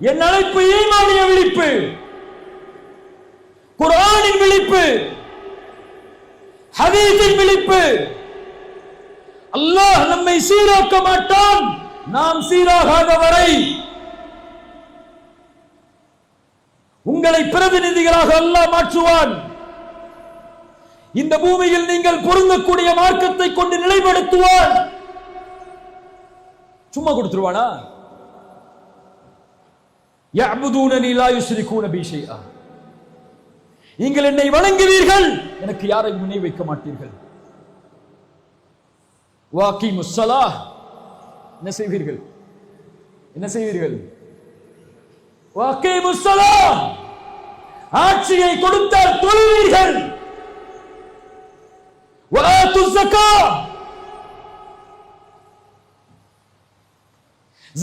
என் அழைப்பு ஈமானிய விழிப்பு. குரானின் விழிப்பு. ஹதீஸின் விழிப்பு. அல்லாஹ் நம்மை சீராக்க மாட்டான். நாம் சீராகாத வரை. உங்களை பிரதிநிதிகளாக அல்லாஹ் மாற்றுவான். இந்த பூமியில் நீங்கள் பொருந்தக்கூடிய மார்க்கத்தை கொண்டு நிலைப்படுத்துவான். சும்மா கொடுத்துருவானா? நீங்கள் என்னை வணங்குவீர்கள் எனக்கு யாரையும் முனை வைக்க மாட்டீர்கள்? வாக்கி முஸ்ஸலா என்ன செய்வீர்கள்? என்ன செய்வீர்கள்? வாக்கி முஸ்ஸலா ஆட்சியை கொடுத்தால் தொழுவீர்கள்.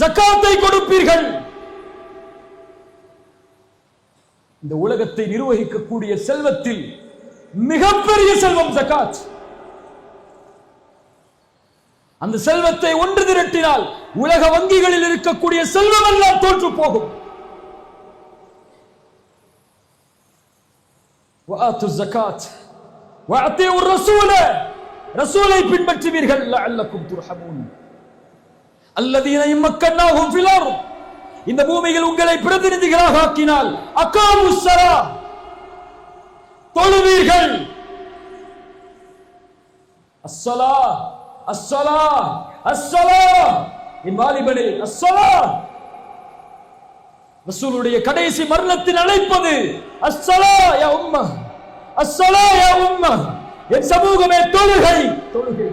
ஜக்காத்தை கொடுப்பீர்கள். இந்த உலகத்தை நிர்வகிக்கக்கூடிய செல்வத்தில் மிகப்பெரிய செல்வம் ஜக்காத். அந்த செல்வத்தை ஒன்று திரட்டினால் உலக வங்கிகளில் இருக்கக்கூடிய செல்வம் எல்லாம் தோற்று போகும். ரசூலை. பின்பற்றுவீர்கள். அல்லக்கும் துர்ஹமூன். அல்லதீன இம்மக்கன்னாகும் ஃபிலாரும் இந்த பூமியில் உங்களை பிரதிநிதிகளாக ஆக்கினால் அக்காமு தொழுவீர்கள். அஸ்ஸலா அஸ்ஸலா அஸ்ஸலா என் வாலிபனே அஸ்ஸலா. ரசூலுடைய கடைசி மரணத்தில் அழைப்பது அஸ்ஸலா யா உம்மா அஸ்ஸலா யா உம்மா. என் சமூகமே தொழுகை தொழுகை.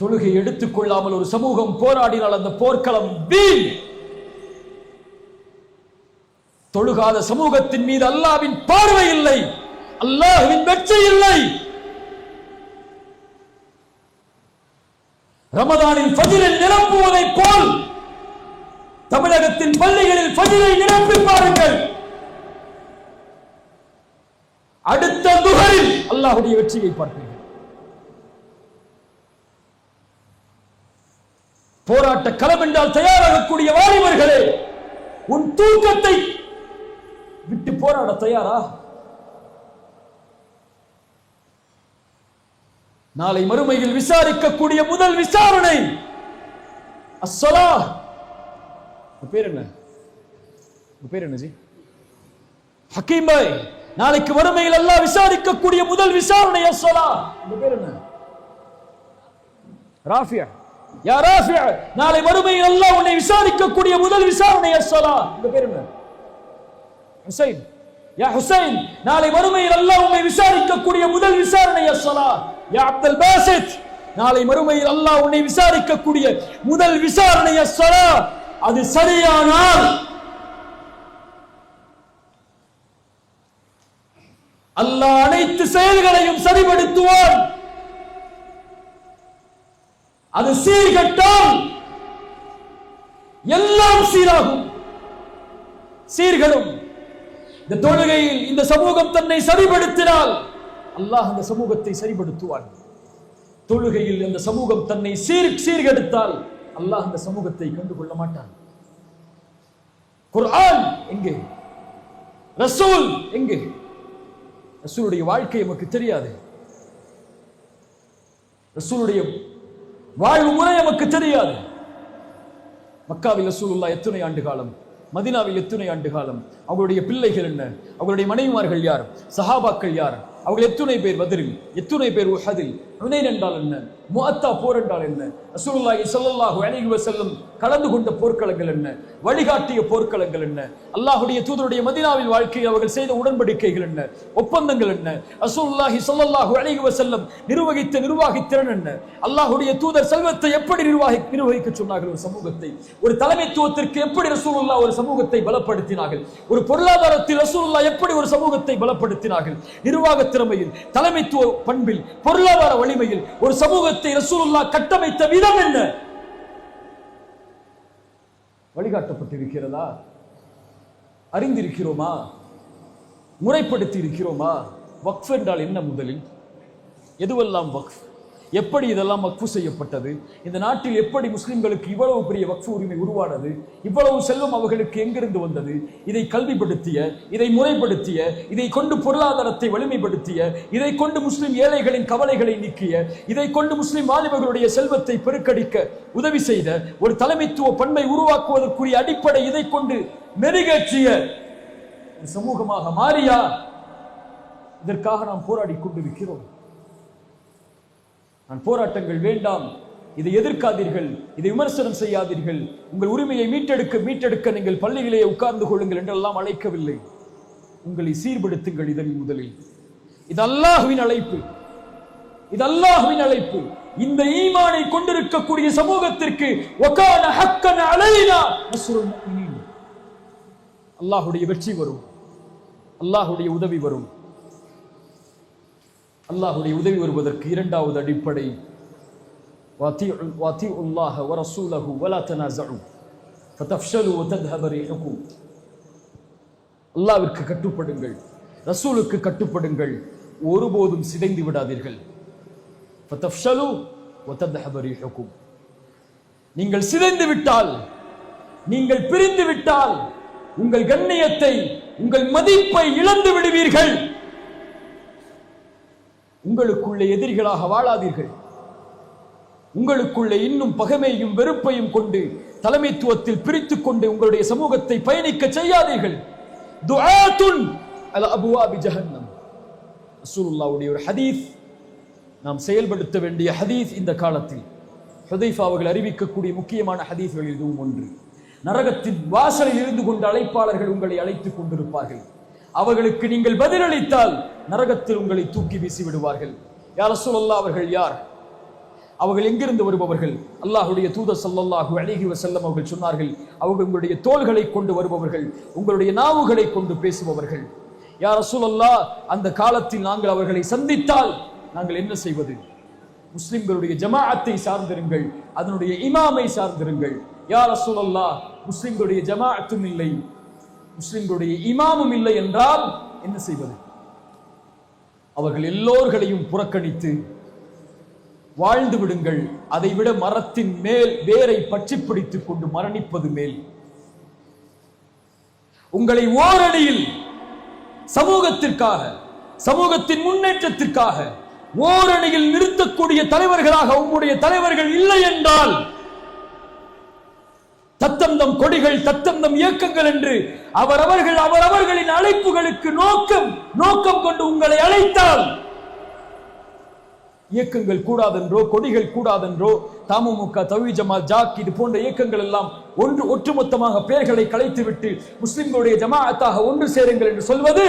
தொழுகை எடுத்துக்கொள்ளாமல் ஒரு சமூகம் போராடினால் அந்த போர்க்களம் வீண். தொழுகாத சமூகத்தின் மீது அல்லாவின் பார்வை இல்லை. அல்லாஹுவின் வெற்றி இல்லை. ரமதானில் ஃபஜ்ரை நிரப்புவதைப் போல் தமிழகத்தின் பள்ளிகளில் பதிலை நிரப்பி பாருங்கள். அடுத்த துகரில் அல்லாஹுடைய வெற்றியை பார்ப்பீர்கள். போராட்ட களம் என்றால் தயாராகக்கூடிய வாலிபர்களே உன் தூக்கத்தை விட்டு போராட தயாரா? நாளை மறுமையில் விசாரிக்கக்கூடிய முதல் விசாரணை அஸ்ஸலா பேர் என்ன? பேர் என்ன ஜி ஹக்கீம் பாய் நாளைக்கு மறுமையில் எல்லாம் விசாரிக்கக்கூடிய முதல் விசாரணை அஸ்ஸலா பேர் என்ன? ராஃபியா. நாளை மறுமையில் அல்லாஹ் உன்னை விசாரிக்கக்கூடிய முதல் விசாரணை அஸ்ஸலா இந்த பேர் என்ன? ஹுசைன். யா ஹுசைன் நாளை மறுமையில் அல்லாஹ் உன்னை விசாரிக்கக்கூடிய முதல் விசாரணை அஸ்ஸலா யா அப்துல் பாசித் நாளை மறுமையில் அல்லாஹ் உன்னை விசாரிக்கக்கூடிய முதல் விசாரணை அஸ்ஸலா அது சரியானால் அல்லாஹ் அனைத்து செயல்களையும் சரிபடுத்துவான் அது சீர்கட்டால் எல்லாம் சீராகும். சீர்களும் இந்த தொழுகையில் இந்த சமூகம் தன்னை சரிபடுத்தினால் அல்லாஹ் அந்த சமூகத்தை சரிபடுத்துவான் தொழுகையில் அந்த சமூகம் தன்னை சீர் சீர்கெடுத்தால் அல்லாஹ் அந்த சமூகத்தை கண்டுகொள்ள மாட்டான். குர்ஆன் எங்கே? ரசூல் எங்கே? ரசூலுடைய வாழ்க்கை நமக்கு தெரியாது. ரசூலுடைய வாழ்வு முறை நமக்கு தெரியாது. மக்காவில் ரசூலுல்லா எத்தனை ஆண்டு காலம்? மதினாவில் எத்தனை ஆண்டு காலம்? அவர்களுடைய பிள்ளைகள் என்ன? அவங்களுடைய மனைவிமார்கள் யார்? சஹாபாக்கள் யார்? அவர்கள் எத்தனை பேர் பதில் எத்துணை பேர் உஹதில்? ஹுனைன் என்றால் என்ன? முஅத்தா போர் என்றால் என்ன? ரசூலுல்லாஹி ஸல்லல்லாஹு அலைஹி வஸல்லம் கலந்து கொண்ட போர்க்களங்கள் என்ன? வழிகாட்டிய போர்க்களங்கள் என்ன? அல்லாஹ்வுடைய தூதருடைய மதீனாவில் வாழ்க்கையில் அவர்கள் செய்த உடன்படிக்கைகள் என்ன? ஒப்பந்தங்கள் என்ன? ரசூலுல்லாஹி ஸல்லல்லாஹு அலைஹி வஸல்லம் நிர்வகித்த நிர்வாகித்திறன் என்ன? அல்லாஹ்வுடைய தூதர் செல்வத்தை எப்படி நிர்வாகி நிர்வகிக்க சொன்னார்கள் ஒரு சமூகத்தை? ஒரு தலைமைத்துவத்திற்கு எப்படி ரசூலுல்லாஹ் ஒரு சமூகத்தை பலப்படுத்தினார்கள்? ஒரு பொருளாதாரத்தில் ரசூலுல்லாஹ் எப்படி ஒரு சமூகத்தை பலப்படுத்தினார்கள்? நிர்வாக திறமையில் தலைமைத்துவ பண்பில் பொருளாதார வலிமையில் ஒரு சமூகத்தை ரசூலுல்லா கட்டமைத்த விதம் என்ன? வழிகாட்டப்பட்டிருக்கிறதா? அறிந்திருக்கிறோமா? முறைப்படுத்தி இருக்கிறோமா வக்ஃப் என்றால் என்ன முதலில்? எதுவெல்லாம் வக்ஃப்? எப்படி இதெல்லாம் வக்ஃபு செய்யப்பட்டது? இந்த நாட்டில் எப்படி முஸ்லிம்களுக்கு இவ்வளவு பெரிய வக்ஃபு உரிமை உருவானது? இவ்வளவு செல்வம் அவர்களுக்கு எங்கிருந்து வந்தது? இதை கல்விப்படுத்திய இதை முறைப்படுத்திய இதை கொண்டு பொருளாதாரத்தை வலிமைப்படுத்திய இதை கொண்டு முஸ்லிம் ஏழைகளின் கவலைகளை நீக்கிய இதை கொண்டு முஸ்லிம் வாலிபர்களுடைய செல்வத்தை பெருக்கடிக்க உதவி செய்த ஒரு தலைமைத்துவ பண்பை உருவாக்குவதற்குரிய அடிப்படை இதை கொண்டு மெருகேற்றிய சமூகமாக மாறியா? இதற்காக நாம் போராடி கொண்டிருக்கிறோம். நான் போராட்டங்கள் வேண்டாம். இதை எதிர்க்காதீர்கள். இதை விமர்சனம் செய்யாதீர்கள். உங்கள் உரிமையை மீட்டெடுக்க மீட்டெடுக்க நீங்கள் பள்ளியிலேயே உட்கார்ந்து கொள்ளுங்கள் என்றெல்லாம் அழைக்கவில்லை. உங்களை சீர்படுத்துங்கள் இதன் முதலில். இது அல்லாஹுவின் அழைப்பு. இது அல்லாஹுவின் அழைப்பு. இந்த ஈமானை கொண்டிருக்கக்கூடிய சமூகத்திற்கு அல்லாஹுடைய வெற்றி வரும். அல்லாஹுடைய உதவி வரும். அல்லாஹுடைய உதவி வருவதற்கு இரண்டாவது அடிப்படை. வாத்தி வாத்தி உல்லாஹ வரசூலஹு வலாத்தனா ஜழு ஃபதஃப்ஷலு வதத்ஹபரி ஹுக்கும் அல்லாவிற்கு கட்டுப்படுங்கள். ரசூலுக்கு கட்டுப்படுங்கள். ஒருபோதும் சிதைந்து விடாதீர்கள். ஃபதஃப்ஷலு வதத்ஹபரி ஹுக்கும் நீங்கள் சிதைந்து விட்டால் நீங்கள் பிரிந்து விட்டால் உங்கள் கண்ணியத்தை உங்கள் மதிப்பை இழந்து விடுவீர்கள். உங்களுக்குள்ளே எதிரிகளாக வாழாதீர்கள். உங்களுக்குள்ளே இன்னும் பகைமையும் வெறுப்பையும் கொண்டு தலைமைத்துவத்தில் பிரித்துக் கொண்டு உங்களுடைய சமூகத்தை பயணிக்க செய்யாதீர்கள். துஆத்துன் அல அபுவாபி ஜஹன்னம். ரசூலுல்லாஹ்வுடைய ஒரு ஹதீஸ். நாம் செயல்படுத்த வேண்டிய ஹதீஸ் இந்த காலத்தில். ஹுதைஃபா அவர்கள் அறிவிக்கக்கூடிய முக்கியமான ஹதீஸ்களில் இதுவும் ஒன்று. நரகத்தின் வாசலில் இருந்து கொண்டு அழைப்பாளர்கள் உங்களை அழைத்துக் கொண்டிருப்பார்கள். அவர்களுக்கு நீங்கள் பதிலளித்தால் நரகத்தில் உங்களை தூக்கி வீசி விடுவார்கள். யார் சொல்லல்லா அவர்கள் யார்? அவர்கள் எங்கிருந்து வருபவர்கள்? அல்லாஹுடைய தூத ஸல்லல்லாஹு அழகி வஸல்லம் அவர்கள் சொன்னார்கள் அவர்கள் உங்களுடைய தோள்களை கொண்டு வருபவர்கள் உங்களுடைய நாவுகளை கொண்டு பேசுபவர்கள். யார் ரசூலுல்லாஹ் அந்த காலத்தில் நாங்கள் அவர்களை சந்தித்தால் நாங்கள் என்ன செய்வது? முஸ்லிம்களுடைய ஜமாஅத்தை சார்ந்திருங்கள் அதனுடைய இமாமை சார்ந்திருங்கள். யார் ரசூலுல்லாஹ் முஸ்லிம்களுடைய ஜமாஅத்தும் இல்லை முஸ்லிம்களுடைய இமாமும் இல்லை என்றால் என்ன செய்வது? அவர்கள் எல்லோர்களையும் புறக்கணித்து வாழ்ந்து விடுங்கள். அதைவிட மரத்தின் மேல் வேரை பற்றி பிடித்துக் கொண்டு மரணிப்பது மேல். உங்களை ஓரணியில் சமூகத்திற்காக சமூகத்தின் முன்னேற்றத்திற்காக ஓரணியில் நிறுத்தக்கூடிய தலைவர்களாக உங்களுடைய தலைவர்கள் இல்லை என்றால் தத்தந்தம் கொடிகள் தத்தந்தம் இயக்கங்கள் என்று அவரவர்கள் அவரவர்களின் அழைப்புகளுக்கு நோக்கம் நோக்கம் கொண்டு உங்களை அழைத்தால். இயக்கங்கள் கூடாதென்றோ கொடிகள் கூடாதென்றோ தமுமுக தவி ஜமால் ஜாக் இது போன்ற இயக்கங்கள் எல்லாம் ஒன்று ஒட்டுமொத்தமாக பெயர்களை கலைத்துவிட்டு முஸ்லிம்களுடைய ஜமாஅத்தாக ஒன்று சேருங்கள் என்று சொல்வது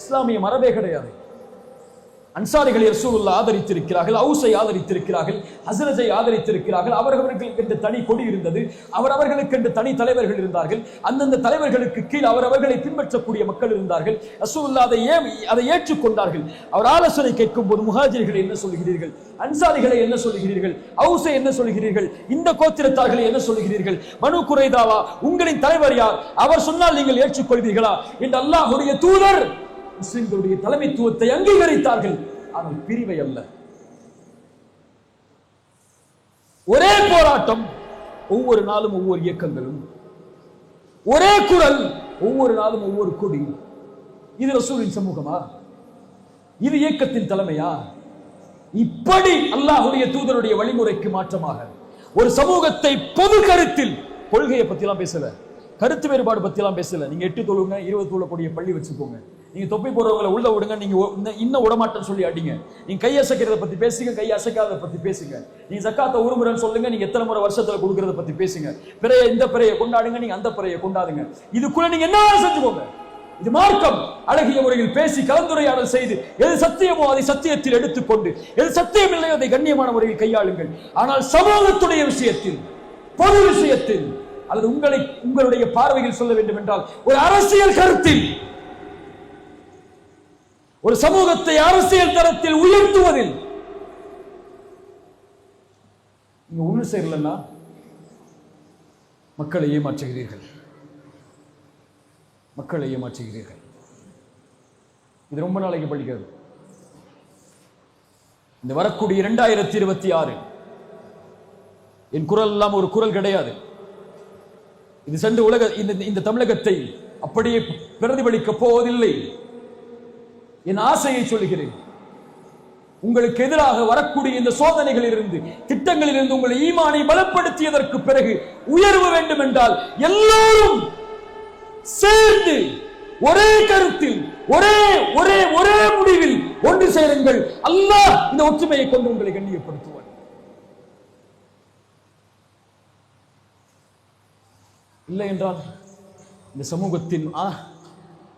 இஸ்லாமிய மரபே கிடையாது. அன்சாரிகளை ரசூலுல்லாஹ் ஆதரித்திருக்கிறார்கள் அவுசை ஆதரித்திருக்கிறார்கள் ஹசரஜை ஆதரித்திருக்கிறார்கள். அவர்களுக்கு என்று தனி கொடி இருந்தது. அவரவர்களுக்கு என்று தனி தலைவர்கள் இருந்தார்கள். அந்தந்த தலைவர்களுக்கு கீழ் அவர் அவர்களை பின்பற்றக்கூடிய மக்கள் இருந்தார்கள். ரசூலுல்லாஹ் அதை ஏன் அதை ஏற்றுக்கொண்டார்கள். அவர் ஆலோசனை கேட்கும் போது முஹாஜிர்களை என்ன சொல்கிறீர்கள் அன்சாரிகளை என்ன சொல்கிறீர்கள் அவுசை என்ன சொல்கிறீர்கள் இந்த கோத்திரத்தார்களை என்ன சொல்கிறீர்கள் மனு குறைதாவா உங்களின் தலைவர் யார்? அவர் சொன்னால் நீங்கள் ஏற்றுக்கொள்வீர்களா? என்று அல்லாஹுடைய தூதர் முஸ்லிம்களுடைய தலைமைத்துவத்தை அங்கீகரித்தார்கள். அது பிரிவை அல்ல. ஒரே போராட்டம் ஒவ்வொரு நாளும் ஒவ்வொரு இயக்கங்களும். ஒரே குரல் ஒவ்வொரு நாளும் ஒவ்வொரு கொடி. இது ரசூலின் சமூகமா? இது இயக்கத்தின் தலைமையா? இப்படி அல்லாஹுடைய தூதருடைய வழிமுறைக்கு மாற்றமாக. ஒரு சமூகத்தை பொது கருத்தில் கொள்கையை பத்தி எல்லாம் பேசல. கருத்து வேறுபாடு பத்திலாம் பேசல. நீங்க எட்டு தொழுங்க இருபது தொழக்கூடிய பள்ளி வச்சுக்கோங்க. நீங்க தொப்பி போடுறவங்களை உள்ள விடுங்க நீங்க இன்னும் விடமாட்டேன்னு சொல்லி அடிங்க. நீங்க கை அசைக்கிறத பத்தி பேசுங்க கை அசைக்காத பத்தி பேசுங்க. நீங்க சக்காத்த ஒரு முறைன்னு சொல்லுங்க நீங்க எத்தனை முறை வருஷத்துல கொடுக்கறத பத்தி பேசுங்க. பிறைய இந்த பிறையை கொண்டாடுங்க நீங்க அந்த பிறையை கொண்டாடுங்க. இதுக்குள்ள நீங்க என்ன செஞ்சுக்கோங்க? இது மார்க்கம். அழகிய முறையில் பேசி கலந்துரையாடல் செய்து எது சத்தியமோ அதை சத்தியத்தில் எடுத்துக்கொண்டு எது சத்தியம் இல்லையோ அதை கண்ணியமான முறையில் கையாளுங்கள். ஆனால் சமூகத்துடைய விஷயத்தில் பொது விஷயத்தில் அல்லது உங்களை உங்களுடைய பார்வையில் சொல்ல வேண்டும் என்றால் ஒரு அரசியல் கருத்தில் ஒரு சமூகத்தை அரசியல் தரத்தில் உயர்த்துவதில். நீங்க ஒண்ணு சேரலன்னா மக்களை ஏமாற்றுகிறீர்கள். மக்களை ஏமாற்றுகிறீர்கள். இது ரொம்ப நாளைக்கு படிக்கிறது. இந்த வரக்கூடிய இரண்டாயிரத்தி இருபத்தி ஆறு என் குரல் எல்லாம் ஒரு குரல் கிடையாது. இது சென்று உலக இந்த இந்த தமிழகத்தை அப்படியே பிரதிபலிக்க போவதில்லை. என் ஆசையை சொல்கிறேன் உங்களுக்கு எதிராக வரக்கூடிய இந்த சோதனைகளில் இருந்து திட்டங்களில் இருந்து உங்களை ஈமானை பலப்படுத்தியதற்கு பிறகு உயர்வு வேண்டும் என்றால் எல்லோரும் சேர்ந்து ஒரே கருத்தில் ஒரே ஒரே ஒரே முடிவில் ஒன்று சேருங்கள். அல்லாஹ் இந்த ஒற்றுமையை கொண்டு உங்களை கண்ணியப்படுத்துவார் இல்லை என்றால் இந்த சமூகத்தின் ஆ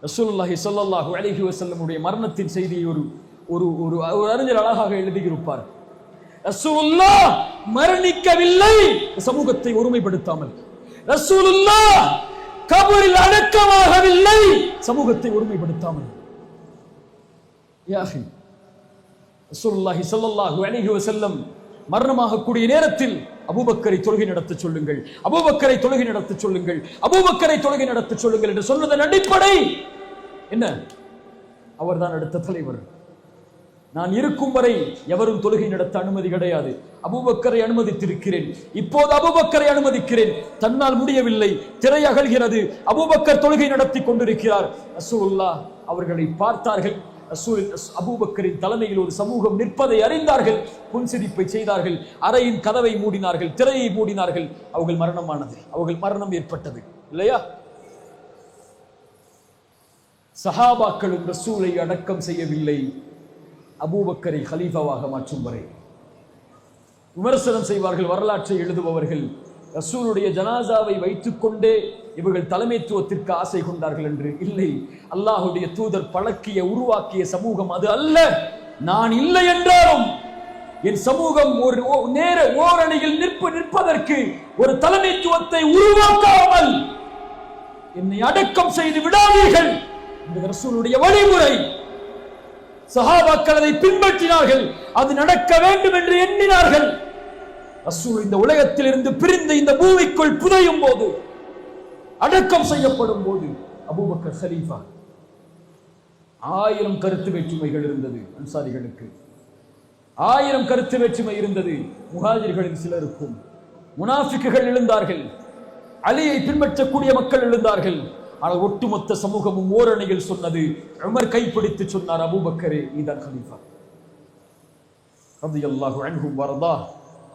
ரசூலுல்லாஹி சொல்லல்லாஹு அலைஹி வசல்லமுடைய மரணத்தின் செய்தியை ஒரு ஒரு ஒரு ஒரு அறிஞர் அழகாக எழுதியிருப்பார். ரசூலுல்லா மரணிக்கவில்லை. சமூகத்தை ஒருமைப்படுத்தாமல். ரசூலுல்லா கபரில் அடக்கமாகவில்லை. சமூகத்தை ஒருமைப்படுத்தாமல். யாஹி அஹி சொல்லல்லாஹு ஸல்லல்லாஹு அலைஹி மரணமாகக்கூடிய நேரத்தில் அபூபக்கரை தொழுகை நடத்த சொல்லுங்கள். அபூபக்கரை தொழுகை நடத்த சொல்லுங்கள். அபூபக்கரை தொழுகை நடத்த சொல்லுங்கள் என்று சொன்னதன் அடிப்படை என்ன? அவர்தான் அடுத்த தலைவர். நான் இருக்கும் வரை எவரும் தொழுகை நடத்த அனுமதி கிடையாது. அபுபக்கரை அனுமதித்திருக்கிறேன். இப்போது அபுபக்கரை அனுமதிக்கிறேன். தன்னால் முடியவில்லை. திரை அகழ்கிறது அபூபக்கர் தொழுகை நடத்தி கொண்டிருக்கிறார். ரசூலுல்லாஹ் அவர்களை பார்த்தார்கள். அபூபக்கரின் தலைமையில் ஒரு சமூகம் நிற்பதை அறிந்தார்கள். புன்சிரிப்பை செய்தார்கள். அறையின் கதவை மூடினார்கள். திரையை மூடினார்கள். அவர்கள் மரணமானது. அவர்கள் மரணம் ஏற்பட்டது. இல்லையா? சஹாபாக்களும் ரசூலை அடக்கம் செய்யவில்லை. அபூபக்கரை ஹலீஃபாவாக மாற்றும் வரை. விமர்சனம் செய்வார்கள். வரலாற்றை எழுதுபவர்கள். ரசூலுடைய ஜனாசாவை வைத்துக்கொண்டே இவர்கள் தலைமைத்துவத்திற்கு ஆசை கொண்டார்கள் என்று இல்லை. அல்லாஹுடைய தூதர் பழக்கிய உருவாக்கிய சமூகம் அது அல்ல. நான் இல்லை என்றாலும் என் சமூகம் ஒரு ஓ- நேர ஓரணியில் நிற்ப நிற்பதற்கு ஒரு தலைமைத்துவத்தை உருவாக்காமல் என்னை அடக்கம் செய்து விடாதீர்கள் இந்த ரசூலுடைய வழிமுறை. சஹாபாக்கள் அதை பின்பற்றினார்கள். அது நடக்க வேண்டும் என்று எண்ணினார்கள். ரசூல் இந்த உலகத்தில் இருந்து பிரிந்து இந்த பூமிக்குள் புதையும் போது அடக்கம் செய்யப்படும் போது அபூபக்கர் ஹலீஃபா ஆயிரம் கருத்து வேற்றுமைகள் இருந்தது அன்சாரிகளுக்கு. ஆயிரம் கருத்து வேற்றுமை இருந்தது முஹாஜிர்களின் சிலருக்கும். முனாஃபிக்குகள் எழுந்தார்கள். அலியை பின்பற்றக்கூடிய மக்கள் எழுந்தார்கள். ஆனால் ஒட்டுமொத்த சமூகமும் ஓரணியில் சொன்னது உமர் கைப்பிடித்து சொன்னார் அபூபக்கரே நீதான் ஹலீஃபா ரலியல்லாஹு அன்ஹும் வரதா.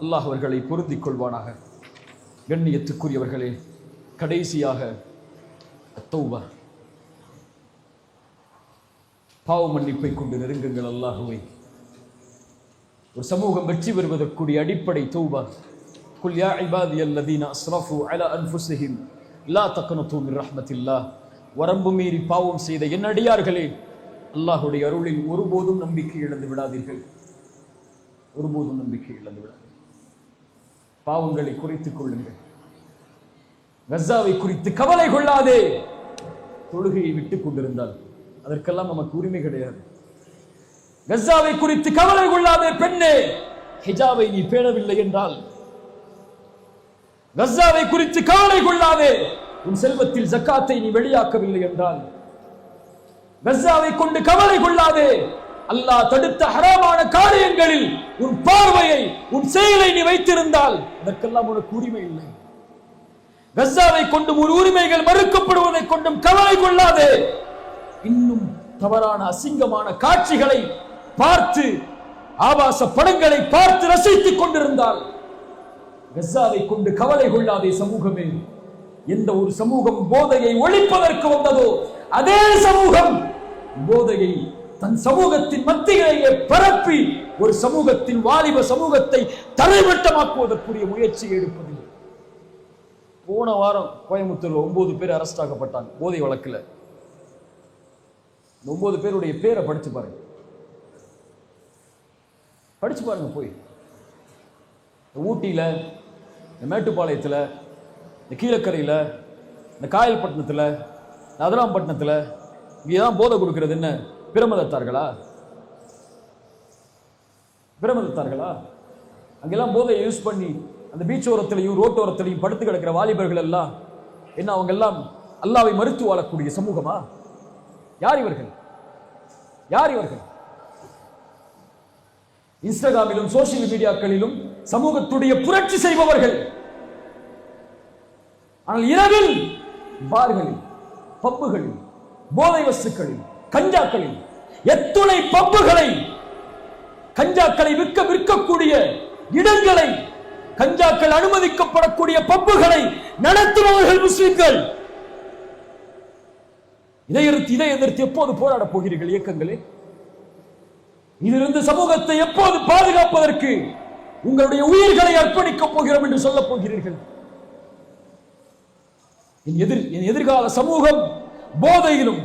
அல்லாஹ் அவர்களை பொருந்திக் கொள்வானாக. கண்ணியத்துக்குரியவர்களே கடைசியாக அத்தௌபா. பாவ மன்னிப்பை கொண்டு நெருங்குங்கள் அல்லாஹுவை. ஒரு சமூகம் வெற்றி பெறுவதற்குரிய அடிப்படை தௌபா. குல் யா இபாதி அல்லதீன அஸ்ரஃபு அலா அன்ஃபுஸிஹிம் லா தக்கனு மின் ரஹ்மத்தில்லாஹ். வரம்பு மீறி பாவம் செய்த என் அடியார்களே அல்லாஹ்வுடைய அருளில் ஒருபோதும் நம்பிக்கை இழந்து விடாதீர்கள். ஒருபோதும் நம்பிக்கை இழந்து விடாதீர்கள். பாவங்களை குறைத்துக் கொள்ளுங்கள். கசாவை குறித்து கவலை கொள்ளாதே. தொழுகையை விட்டுக் கொண்டிருந்தால் அதற்கெல்லாம் நமக்கு உரிமை கிடையாது. கசாவை குறித்து கவலை கொள்ளாதே பெண்ணே. ஹிஜாவை நீ பேணவில்லை என்றால் கசாவை குறித்து கவலை கொள்ளாதே. உன் செல்வத்தில் ஜக்காத்தை நீ வெளியாக்கவில்லை என்றால் கசாவை கொண்டு கவலை கொள்ளாதே. அல்லாஹ் தடுத்த ஹராமான காரியங்களில் உன் பார்வையை உன் செயலை நீ வைத்திருந்தால் அதற்கெல்லாம் உனக்கு உரிமை இல்லை. கசாவை கொண்டும் ஒரு உரிமைகள் மறுக்கப்படுவதை கொண்டும் கவலை கொள்ளாதே. இன்னும் தவறான அசிங்கமான காட்சிகளை பார்த்து ஆபாச படங்களை பார்த்து ரசித்துக் கொண்டிருந்தால் கசாவை கொண்டு கவலை கொள்ளாதே சமூகமே. எந்த ஒரு சமூகம் போதையை ஒழிப்பதற்கு வந்ததோ அதே சமூகம் போதையை தன் சமூகத்தின் மத்தியிலேயே பரப்பி ஒரு சமூகத்தின் வாலிப சமூகத்தை தரைமட்டமாக்குவதற்குரிய முயற்சியை எடுப்பதில்லை. போன வாரம் கோயம்புத்தூர்ல ஒன்பது பேர் அரெஸ்ட் ஆகப்பட்டாங்க போதை வழக்கில். ஒன்பது பேருடைய பேரை படிச்சு பாருங்க. படிச்சு பாருங்க போய். இந்த ஊட்டியில இந்த மேட்டுப்பாளையத்தில் இந்த கீழக்கரையில் இந்த காயல்பட்டினத்தில் இந்த அதிராம்பட்டினத்துல இங்கதான் போதை கொடுக்கறது என்ன? பிரமதத்தார்களா? பிரமதத்தார்களா? அங்கெல்லாம் போதை யூஸ் பண்ணி அந்த பீச் ஓரத்திலையும் ரோட்டோரத்திலையும் படுத்து கிடக்கிற வாலிபர்கள் எல்லாம் என்ன அவங்க எல்லாம் அல்லாவை மறுத்து வாழக்கூடிய சமூகமா? யார் இவர்கள்? யார் இவர்கள்? இன்ஸ்டாகிராமிலும் சோசியல் மீடியாக்களிலும் சமூகத்துடைய புரட்சி செய்பவர்கள். ஆனால் இரவில் பார்களில் பப்புகளில் போதை வஸ்துக்களில் கஞ்சாக்களை எத்துணை பப்புகளை கஞ்சாக்களை விற்க விற்கக்கூடிய இடங்களை கஞ்சாக்கள் அனுமதிக்கப்படக்கூடிய பப்புகளை நடத்துபவர்கள் முஸ்லிம்கள். இதை எதிர்த்து இதை எதிர்த்து எப்போது போராடப் போகிறீர்கள் இயக்கங்களே? இதிலிருந்து சமூகத்தை எப்போது பாதுகாப்பதற்கு உங்களுடைய உயிர்களை அர்ப்பணிக்கப் போகிறோம் என்று சொல்லப் போகிறீர்கள்? என் எதிர் என் எதிர்கால சமூகம் போதையிலும்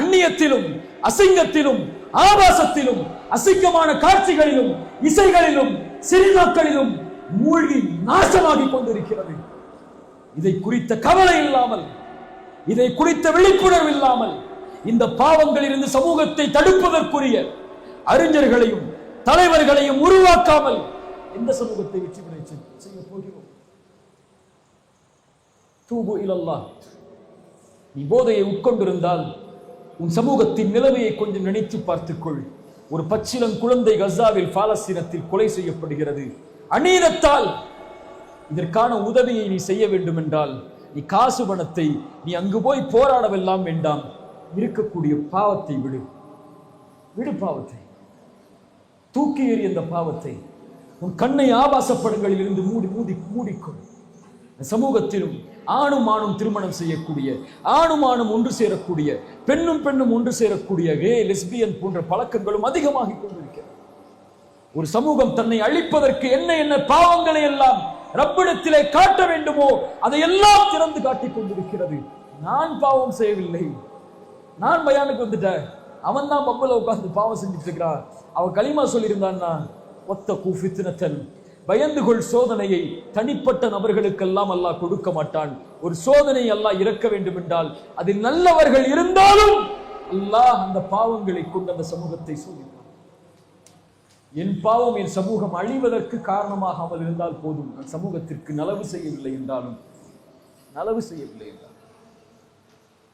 அந்நியத்திலும் அசிங்கத்திலும் ஆபாசத்திலும் அசிங்கமான காட்சிகளிலும் இசைகளிலும் சினிமாக்களிலும் மூழ்கி நாசமாகிக் கொண்டிருக்கிறது. இதை குறித்த கவலை இல்லாமல் இதை குறித்த விழிப்புணர்வு இல்லாமல் இந்த பாவங்களிலிருந்து சமூகத்தை தடுப்பதற்குரிய அறிஞர்களையும் தலைவர்களையும் உருவாக்காமல் எந்த சமூகத்தை வெற்றி பெற செய்ய போகிறோம். தூபு இலல்லா நீ போதையை உட்கொண்டிருந்தால் உன் சமூகத்தின் நிலைமையை கொஞ்சம் நினைத்து பார்த்துக்கொள். ஒரு பச்சிலம் குழந்தை கசாவில் பாலஸ்தீனத்தில் கொலை செய்யப்படுகிறது. அநீதத்தால் இதற்கான உதவியை நீ செய்ய வேண்டும் என்றால் நீ காசு பணத்தை நீ அங்கு போய் போராடவெல்லாம் வேண்டாம். இருக்கக்கூடிய பாவத்தை விடு. விடு பாவத்தை. தூக்கி எறி அந்த பாவத்தை. உன் கண்ணை ஆபாசப்படங்களில் இருந்து மூடி மூடி மூடிக்கொள். சமூகத்திலும் ஆணும் ஆணும் திருமணம் செய்யக்கூடிய ஆணும் ஆணும் ஒன்று சேரக்கூடிய பெண்ணும் பெண்ணும் ஒன்று சேரக்கூடிய கே லெஸ்பியன் போன்ற பழக்கங்களும் அதிகமாகிக் கொண்டிருக்கிறது. ஒரு சமூகம் தன்னை அழிப்பதற்கு என்ன என்ன பாவங்களை எல்லாம் ரப்பிடத்திலே காட்ட வேண்டுமோ அதை எல்லாம் திறந்து காட்டிக் கொண்டிருக்கிறது. நான் பாவம் செய்யவில்லை. நான் பயானுக்கு வந்துட்டேன். அவன் தான் பப்பல உட்கார்ந்து பாவம் செஞ்சுட்டு இருக்கிறான். அவன் களிமா சொல்லியிருந்தான்னா ஒத்த கூஃபித்தினத்தன் பயந்து கொள் சோதனையை தனிப்பட்ட நபர்களுக்கெல்லாம் அல்லாஹ் கொடுக்க மாட்டான். ஒரு சோதனை அல்லாஹ் இறக்க வேண்டும் என்றால் அதில் நல்லவர்கள் இருந்தாலும் அல்லாஹ் அந்த பாவங்களை கொண்டு அந்த சமூகத்தை சோதிப்பான் என் பாவம் என் சமூகம் அழிவதற்கு காரணமாகாமல் இருந்தால் போதும். நான் சமூகத்திற்கு நலவு செய்யவில்லை என்றாலும் நலவு செய்யவில்லை என்றாலும்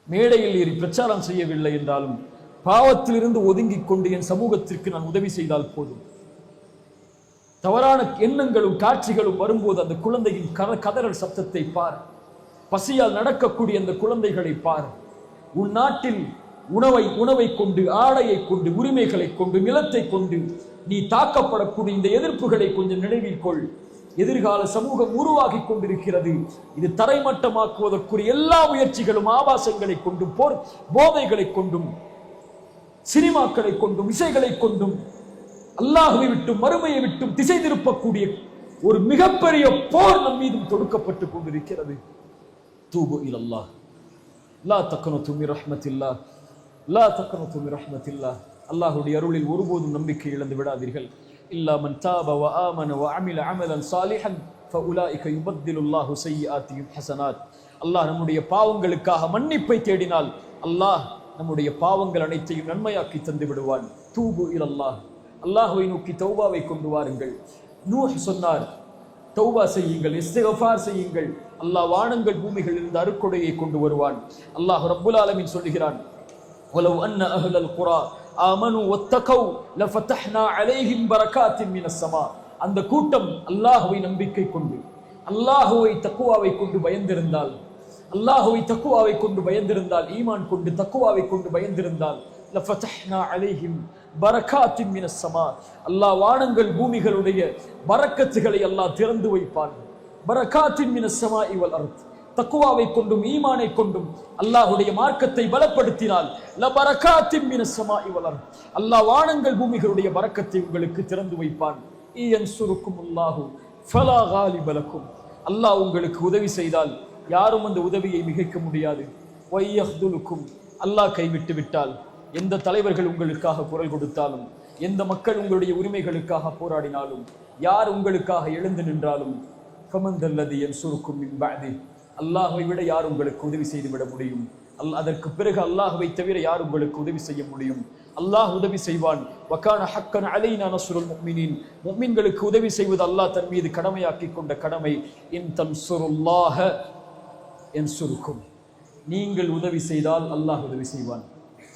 மேடையில் ஏறி பிரச்சாரம் செய்யவில்லை என்றாலும் பாவத்திலிருந்து ஒதுங்கிக் கொண்டு என் சமூகத்திற்கு நான் உதவி செய்தால் போதும். தவறான எண்ணங்களும் காட்சிகளும் வரும்போது அந்த குழந்தையின் கத கதறல் சத்தத்தை பார். பசியால் நடக்கக்கூடிய அந்த குழந்தைகளை பார். உன் நாட்டில் உணவை உணவை கொண்டு ஆடையை கொண்டு உரிமைகளை கொண்டு நிலத்தை கொண்டு நீ தாக்கப்படக்கூடிய இந்த எதிர்ப்புகளை கொஞ்சம் நினைவில் கொள். எதிர்கால சமூகம் உருவாகி கொண்டிருக்கிறது. இது தரைமட்டமாக்குவதற்குரிய எல்லா முயற்சிகளும் ஆபாசங்களை கொண்டும் போர் போதைகளை கொண்டும் சினிமாக்களை கொண்டும் இசைகளை கொண்டும் அல்லாஹுவை விட்டும் மறுமையை விட்டும் திசை திருப்பக்கூடிய ஒரு மிகப்பெரிய போர் நம் மீதும் தொடுக்கப்பட்டு கொண்டிருக்கிறது. தூபு இல்லல்லா லா தக்கனு துமி ரஹ்மத்தில்லா லா தக்கனு துமி ரஹ்மத்தில்லா அல்லாஹுடைய அருளில் ஒருபோதும் நம்பிக்கை இழந்து விடாதீர்கள். இல்லா மன் தாப வ ஆமன வ அமில அமலன் சாலிஹன் ஃபஉலாயிக யுபத்திலுல்லாஹு ஆத்தியும் ஹசனாத். அல்லாஹ் நம்முடைய பாவங்களுக்காக மன்னிப்பை தேடினால் அல்லாஹ் நம்முடைய பாவங்கள் அனைத்தையும் நன்மையாக்கி தந்து விடுவான். தூபு இலல்லாஹ். அல்லாஹுவை நோக்கி தௌபாவை கொண்டு வாருங்கள் நூஹ் சொன்னார் தௌபா செய்யுங்கள் இஸ்திகஃபார் செய்யுங்கள் அல்லாஹ் வானங்கள் பூமிகள் இருந்து அருக்கொடையை கொண்டு வருவான் அல்லாஹ் ரப்புல் ஆலமீன் சொல்லுகிறான் ولو أن أهل القرى آمنوا واتقوا لفتحنا عليهم بركات من السماء அந்த கூட்டம் அல்லாஹுவை நம்பிக்கை கொண்டு அல்லாஹுவை தக்குவாவை கொண்டு பயந்திருந்தால் அல்லாஹுவை தக்குவாவை கொண்டு பயந்திருந்தால் ஈமான் கொண்டு தக்குவாவை கொண்டு பயந்திருந்தால் லஃபதஹ்னா அலைஹிம் பரக்காத்தின் மினசமா அல்லாஹ் வானங்கள் பூமிகளுடைய பரக்கத்துகளை அல்லாஹ் திறந்து வைப்பான். பரக்காத்தின் மினசமா இவள் வல் அர்த். தக்குவாவை கொண்டும் ஈமானை கொண்டும் அல்லாஹுடைய மார்க்கத்தை பலப்படுத்தினால் ல பரக்காத்தின் மினஸ் ஸமாஇ வல் அர்த். அல்லாஹ் வானங்கள் பூமிகளுடைய பரக்கத்தை உங்களுக்கு திறந்து வைப்பான். ஈயன் சுருக்கும் அல்லாஹு ஃபலா காலிப அல்லாஹ் உங்களுக்கு உதவி செய்தால் யாரும் அந்த உதவியை மிகைக்க முடியாது. ஒய்யஹ்துலுக்கும் அல்லாஹ் கைவிட்டு விட்டால். எந்த தலைவர்கள் உங்களுக்காக குரல் கொடுத்தாலும் எந்த மக்கள் உங்களுடைய உரிமைகளுக்காக போராடினாலும் யார் உங்களுக்காக எழுந்து நின்றாலும் கமந்தல்லது என் சுருக்கும் மின்பாதி அல்லாஹை விட யார் உங்களுக்கு உதவி செய்து விட முடியும்? அல் அதற்கு பிறகு அல்லாஹுவை தவிர யார் உங்களுக்கு உதவி செய்ய முடியும்? அல்லாஹ் உதவி செய்வான். வக்கான ஹக்கன் அலைனா நஸ்ருல் முக்மினின். முக்மின்களுக்கு உதவி செய்வது அல்லாஹ் தன் மீது கடமையாக்கி கொண்ட கடமை. இன் தன்சுருல்லாஹ என் சுருக்கும் நீங்கள் உதவி செய்தால் அல்லாஹ் உதவி செய்வான்.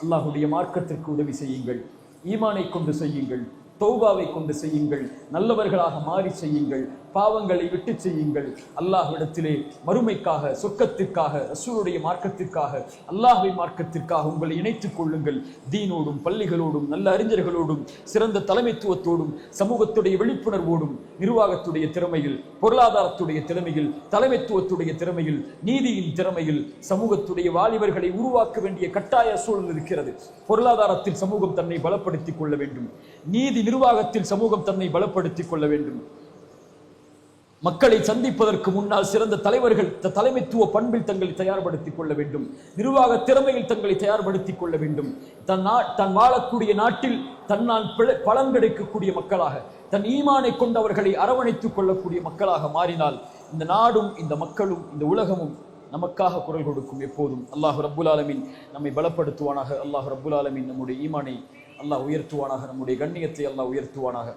அல்லாஹுடைய மார்க்கத்திற்கு உதவி செய்யுங்கள். ஈமானை கொண்டு செய்யுங்கள். தௌபாவை கொண்டு செய்யுங்கள். நல்லவர்களாக மாறி செய்யுங்கள். பாவங்களை விட்டு செய்யுங்கள். அல்லாஹ்விடத்திலே மறுமைக்காக சொர்க்கத்திற்காக ரசூலுடைய மார்க்கத்திற்காக அல்லாஹை மார்க்கத்திற்காக உங்களை இணைத்துக் கொள்ளுங்கள். தீனோடும் பள்ளிகளோடும் நல்ல அறிஞர்களோடும் சிறந்த தலைமைத்துவத்தோடும் சமூகத்துடைய விழிப்புணர்வோடும் நிர்வாகத்துடைய திறமையில் பொருளாதாரத்துடைய திறமையில் தலைமைத்துவத்துடைய திறமையில் நீதியின் திறமையில் சமூகத்துடைய வாலிபர்களை உருவாக்க வேண்டிய கட்டாய சூழல் இருக்கிறது. பொருளாதாரத்தில் சமூகம் தன்னை பலப்படுத்திக் கொள்ள வேண்டும். நீதி நிர்வாகத்தில் சமூகம் தன்னை பலப்படுத்திக் கொள்ள வேண்டும். மக்களை சந்திப்பதற்கு முன்னால் சிறந்த தலைவர்கள் தலைமைத்துவ பண்பில் தங்களை தயார்படுத்திக் கொள்ள வேண்டும். நிர்வாக திறமையில் தங்களை தயார்படுத்திக் கொள்ள வேண்டும். தன் தன் வாழக்கூடிய நாட்டில் தன்னால் பலன் கிடைக்கக்கூடிய மக்களாக தன் ஈமானை கொண்டவர்களை அரவணைத்துக் கொள்ளக்கூடிய மக்களாக மாறினால் இந்த நாடும் இந்த மக்களும் இந்த உலகமும் நமக்காக குரல் கொடுக்கும் எப்போதும். அல்லாஹ் ரப்புல் ஆலமீன் நம்மை பலப்படுத்துவானாக. அல்லாஹ் ரப்புல் ஆலமின் நம்முடைய ஈமானை அல்லாஹ் உயர்த்துவானாக. நம்முடைய கண்ணியத்தை அல்லாஹ் உயர்த்துவானாக.